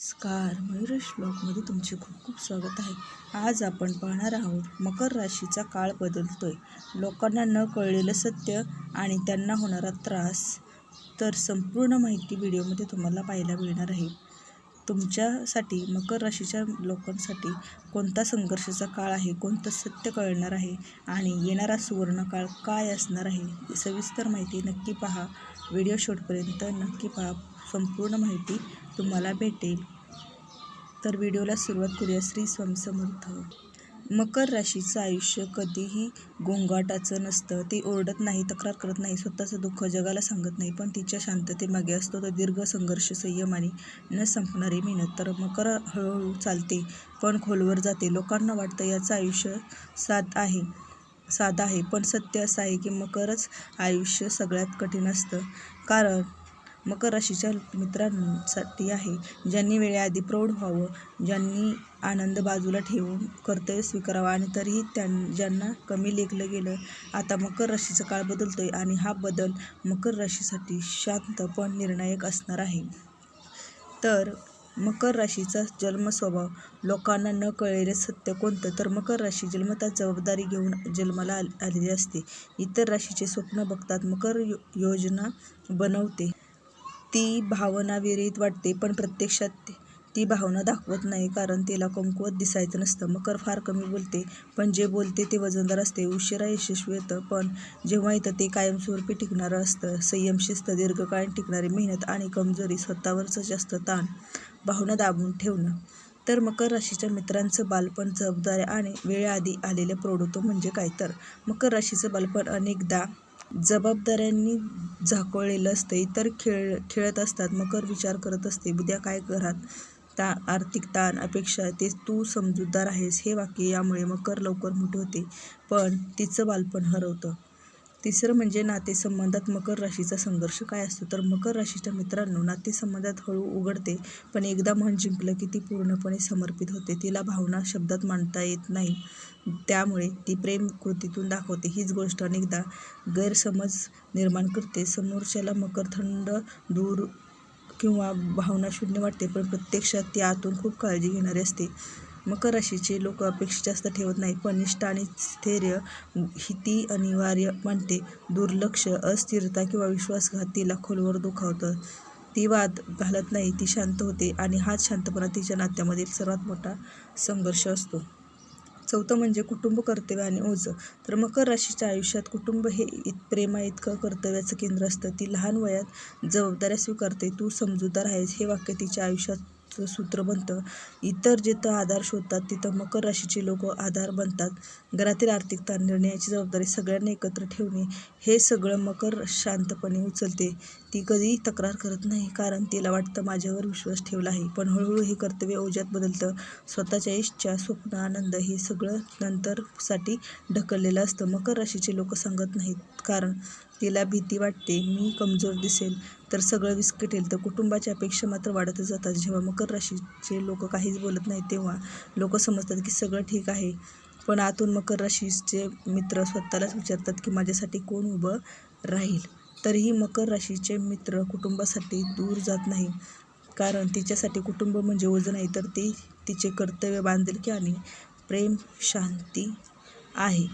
नमस्कार मयुरेश ब्लॉगमध्ये तुमचे खूप खूप स्वागत आहे. आज आपण पाहणार आहोत मकर राशीचा काळ बदलतोय. लोकांना न कळलेलं सत्य आणि त्यांना होणारा त्रास. तर संपूर्ण माहिती व्हिडिओमध्ये तुम्हाला पाहायला मिळणार आहे. तुमच्यासाठी मकर राशीच्या लोकांसाठी कोणता संघर्षाचा काळ आहे कोणतं सत्य कळणार आहे आणि येणारा सुवर्ण काळ काय असणार आहे सविस्तर माहिती नक्की पहा. व्हिडिओ शॉटपर्यंत नक्की पहा. संपूर्ण माहिती तुम्हाला भेटेल. तर व्हिडिओला सुरुवात करूया श्री स्वामी मकर राशीचं आयुष्य कधीही गोंगाटाचं नसतं. ती ओरडत नाही तक्रार करत नाही स्वतःचं दुःख जगाला सांगत नाही पण तिच्या शांततेमागे असतो. तर दीर्घ संघर्ष संयम आणि न संपणारी मेहनत. तर मकर हळूहळू चालते पण खोलवर जाते. लोकांना वाटतं याचं आयुष्य साध आहे साधा आहे पण सत्य असं आहे की मकरच आयुष्य सगळ्यात कठीण असतं. कारण मकर राशीच्या मित्रांसाठी आहे. ज्यांनी वेळेआधी प्रौढ व्हावं ज्यांनी आनंद बाजूला ठेवून कर्तव्य स्वीकारावं आणि तरीही त्यां ज्यांना कमी लेखलं गेलं आता मकर राशीचा काळ बदलतो आहे आणि हा बदल मकर राशीसाठी शांत पण निर्णायक असणार आहे. तर मकर राशीचा जन्म स्वभाव लोकांना न कळलेले सत्य कोणतं? तर मकर राशी जन्मतात जबाबदारी घेऊन जन्माला आलेली असते. इतर राशीचे स्वप्न बघतात मकर यो योजना बनवते. ती भावना विरहित वाटते पण प्रत्यक्षात ती भावना दाखवत नाही. कारण तिला कमकुवत दिसायचं नसतं. मकर फार कमी बोलते पण जे बोलते ते वजनदार असते. उशिरा यशस्वी येतं पण जेव्हा येतं ते कायमस्वरूपी टिकणारं असतं संयम शिस्त दीर्घकाळ टिकणारी मेहनत आणि कमजोरी स्वतःवरचं जास्त ताण भावना दाबून ठेवणं. तर मकर राशीच्या मित्रांचं बालपण जबाबदाऱ्या आणि वेळेआधी आलेलं प्रौढत्व म्हणजे काय? तर मकर राशीचं बालपण अनेकदा जबाबदाऱ्यांनी झाकोळलेलं असतं इतर खेळ खेळत असतात मकर विचार करत असते. उद्या काय घरात ता आर्थिक ताण अपेक्षा ते तू समजूतदार आहेस. हे वाक्य यामुळे मकर लवकर मोठे होते. पण तिचं बालपण हरवतं. तिसरं म्हणजे नातेसंबंधात मकर राशीचा संघर्ष काय असतो? तर मकर राशीच्या मित्रांनो नातेसंबंधात हळू उघडते पण एकदा मन जिंकलं की ती पूर्णपणे समर्पित होते. तिला भावना शब्दात मांडता येत नाही. त्यामुळे ती प्रेम कृतीतून दाखवते. हीच गोष्ट अनेकदा गैरसमज निर्माण करते. समोरच्याला मकर थंड दूर किंवा भावना शून्य वाटते पण प्रत्यक्षात ती आतून खूप काळजी घेणारी असते. मकर राशीचे लोक अपेक्षा जास्त ठेवत नाही पण निष्ठा आणि स्थैर्य ही ती अनिवार्य मानते दुर्लक्ष अस्थिरता किंवा विश्वासघात तिला खोलवर दुखावतं. ती वाद घालत नाही ती शांत होते आणि हाच शांतपणा तिच्या नात्यामधील सर्वात मोठा संघर्ष असतो. चौथं म्हणजे कुटुंब कर्तव्य आणि ओझं. तर मकर राशीच्या आयुष्यात कुटुंब हे इत प्रेमा इतकं कर्तव्याचं केंद्र असतं. ती लहान वयात जबाबदाऱ्या स्वीकारते. तू समजूतदार आहेस हे वाक्य तिच्या आयुष्यात सूत्र बनतं. इतर जिथं आधार शोधतात तिथं मकर राशीचे लोक आधार बनतात. घरातील आर्थिकता निर्णयाची जबाबदारी सगळ्यांना एकत्र ठेवणे हे सगळं मकर शांतपणे उचलते. ती कधीही तक्रार करत नाही कारण तिला वाटतं माझ्यावर विश्वास ठेवला आहे. पण हळूहळू हे कर्तव्य ओझ्यात बदलतं. स्वतःच्या इच्छा स्वप्न आनंद हे सगळं नंतरसाठी ढकललेलं असतं. मकर राशीचे लोक सांगत नाहीत कारण तिला भीती वाटते. मी कमजोर दिसेल तर सगळं विस्कटेल तर कुटुंबाच्या अपेक्षा मात्र वाढतच जातात. जेव्हा मकर राशीचे लोक काहीच बोलत नाहीत तेव्हा लोक समजतात की सगळं ठीक आहे. पण आतून मकर राशीचे मित्र स्वतःलाच विचारतात की माझ्यासाठी कोण उभं राहील? तरीही मकर राशीचे मित्र कुटुंबासाठी दूर जात नाही कारण तिच्यासाठी कुटुंब म्हणजे ओझं नाही तर ती तिचे कर्तव्य बांधिलकी आणि प्रेम शांती आहे.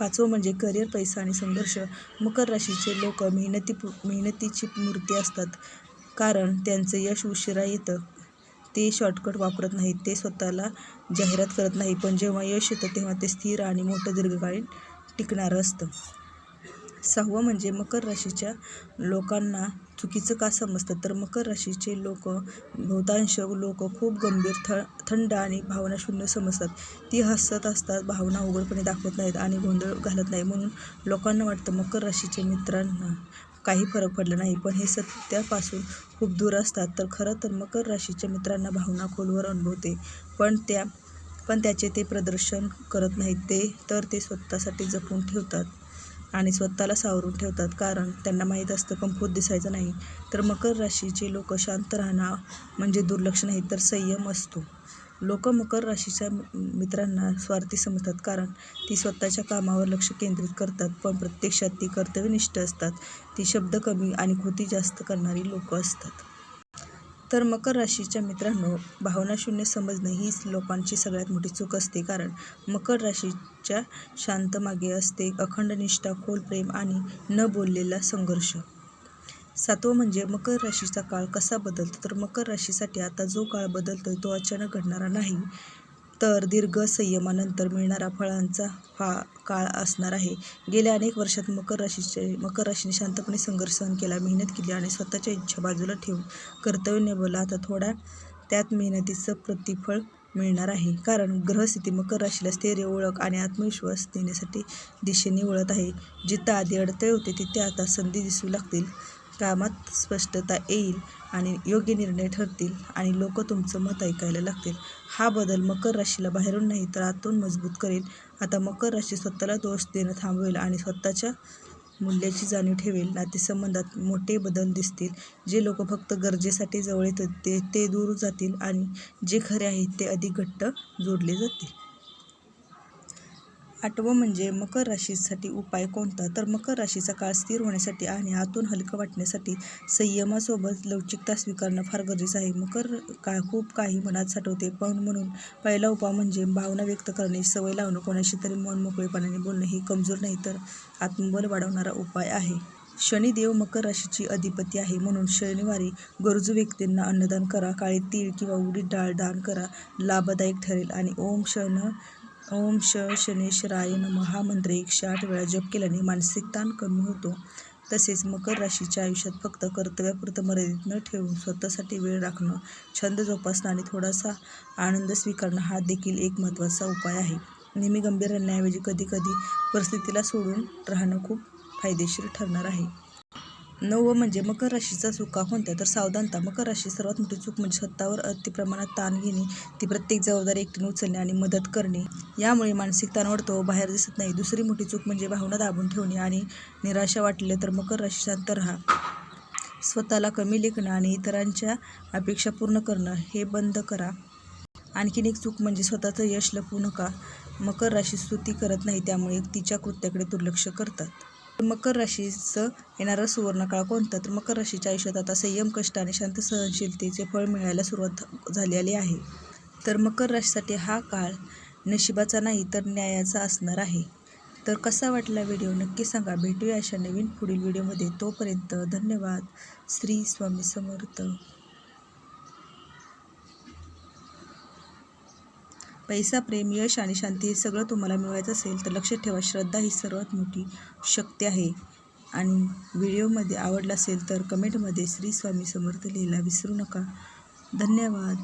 पाचवं म्हणजे करिअर पैसा आणि संघर्ष. मकर राशीचे लोक मेहनती मेहनतीची मूर्ती असतात. कारण त्यांचं यश उशिरा येतं. ते शॉर्टकट वापरत नाहीत. ते स्वतःला जाहिरात करत नाही पण जेव्हा यश येतं तेव्हा ते स्थिर आणि मोठं दीर्घकालीन टिकणारं असतं. सहावं म्हणजे मकर राशीच्या लोकांना चुकीचं का समजतं? तर मकर राशीचे लोक बहुतांश लोक खूप गंभीर थ थंड आणि भावनाशून्य समजतात. ती हसत असतात भावना उघडपणे दाखवत नाहीत आणि गोंधळ घालत नाही म्हणून लोकांना वाटतं मकर राशीचे मित्रांना काही फरक पडला नाही. पण हे सत्यापासून खूप दूर असतात. तर खरं तर मकर राशीच्या मित्रांना भावना खोलवर अनुभवते. पण त्या पण त्याचे ते प्रदर्शन करत नाहीत. ते तर ते स्वतःसाठी जपून ठेवतात. आणि स्वतःला सावरून ठेवतात. कारण त्यांना माहीत असतं कमकुवत दिसायचं नाही. तर मकर राशीचे लोक शांत राहणं म्हणजे दुर्लक्ष नाही तर संयम असतो. लोक मकर राशीच्या मित्रांना स्वार्थी समजतात. कारण ती स्वतःच्या कामावर लक्ष केंद्रित करतात पण प्रत्यक्षात ती कर्तव्यनिष्ठ असतात. ती शब्द कमी आणि कृती जास्त करणारी लोक असतात. तर मकर राशीच्या मित्रांनो भावनाशून्य समजणं हीच लोकांची सगळ्यात मोठी चूक असते. कारण मकर राशीच्या शांत मागे असते अखंड निष्ठा खोल प्रेम आणि न बोललेला संघर्ष. सातवं म्हणजे मकर राशीचा काळ कसा बदलतो? तर मकर राशीसाठी आता जो काळ बदलतोय तो अचानक घडणारा नाही. तर दीर्घ संयमानंतर मिळणारा फळांचा हा काळ असणार आहे. गेल्या अनेक वर्षात मकर राशीचे मकर राशीने शांतपणे संघर्ष सहन केला मेहनत केली आणि स्वतःच्या इच्छा बाजूला ठेवून कर्तव्य निभवलं. आता थोड्या त्यात मेहनतीचं प्रतिफळ मिळणार आहे. कारण ग्रहस्थिती मकर राशीला स्थैर्य ओळख आणि आत्मविश्वास देण्यासाठी दिशेने वळत आहे. जिथं आधी अडथळे होते तिथे आता संधी दिसू लागतील. कामात स्पष्टता येईल आणि योग्य निर्णय ठरतील आणि लोक तुमचं मत ऐकायला लागतील. हा बदल मकर राशीला बाहेरून नाही तर आतून मजबूत करेल. आता मकर राशी स्वतःला दोष देणं थांबवेल आणि स्वतःच्या मूल्याची जाणीव ठेवेल. नातेसंबंधात मोठे बदल दिसतील. जे लोक फक्त गरजेसाठी जवळ येत ते ते दूर जातील आणि जे खरे आहेत ते अधिक घट्ट जोडले जातील. आठवं म्हणजे मकर राशीसाठी उपाय कोणता? तर मकर राशीचा काळ स्थिर होण्यासाठी आणि आतून हलकं वाटण्यासाठी संयमासोबत लवचिकता स्वीकारणं फार गरजेचं आहे. मकर का खूप काही मनात साठवते पण म्हणून पहिला उपाय म्हणजे भावना व्यक्त करण्याची सवय लावणं कोणाशी तरी मन मोकळेपणाने बोलणं ही कमजोर नाही तर आत्मबल वाढवणारा उपाय आहे. शनिदेव मकर राशीची अधिपती आहे म्हणून शनिवारी गरजू व्यक्तींना अन्नदान करा काळे तीळ किंवा उडीद डाळ दान करा लाभदायक ठरेल आणि ओम शन ओम श शनेश्वराय नमः. हा मंत्र एकशे आठ वेळा जप केल्याने मानसिक ताण कमी होतो. तसेच मकर राशीच्या आयुष्यात फक्त कर्तव्यापुरतं मर्यादित न ठेवून स्वतःसाठी वेळ राखणं छंद जोपासणं आणि थोडासा आनंद स्वीकारणं हा देखील एक महत्त्वाचा उपाय आहे. नेहमी गंभीर राहण्याऐवजी कधीकधी परिस्थितीला सोडून राहणं खूप फायदेशीर ठरणार आहे. नववं म्हणजे मकर राशीचा चुका कोणत्या तर सावधानता मकर राशी सर्वात मोठी चूक म्हणजे स्वतःवर अति प्रमाणात ताण घेणे ती प्रत्येक जबाबदारी एकटीने उचलणे आणि मदत करणे. यामुळे मानसिक ताण वाढतो व बाहेर दिसत नाही. दुसरी मोठी चूक म्हणजे भावना दाबून ठेवणे आणि निराशा वाटले तर मकर राशी शांत राहा. स्वतःला कमी लेखणं आणि इतरांच्या अपेक्षा पूर्ण करणं हे बंद करा. आणखीन एक चूक म्हणजे स्वतःचं यश लपवू नका. मकर राशी स्तुती करत नाही त्यामुळे तिच्या कृत्याकडे दुर्लक्ष करतात. मकर राशीचं येणारा सुवर्णकाळ कोणता? तर मकर राशीच्या आयुष्यात आता संयम कष्ट आणि शांत सहनशीलतेचे फळ मिळायला सुरुवात झालेली आहे. तर मकर राशीसाठी हा काळ नशिबाचा नाही तर न्यायाचा असणार आहे. तर कसा वाटला व्हिडिओ? नक्की सांगा. भेटूया अशा नवीन पुढील व्हिडिओमध्ये. तोपर्यंत धन्यवाद. श्री स्वामी समर्थ. पैसा प्रेम यश आणि शांती हे सगळं तुम्हाला मिळवायचं असेल तर लक्षात ठेवा श्रद्धा ही सर्वात मोठी शक्ती आहे. आणि व्हिडिओमध्ये आवडला असेल तर कमेंटमध्ये श्री स्वामी समर्थ लिहिला विसरू नका. धन्यवाद.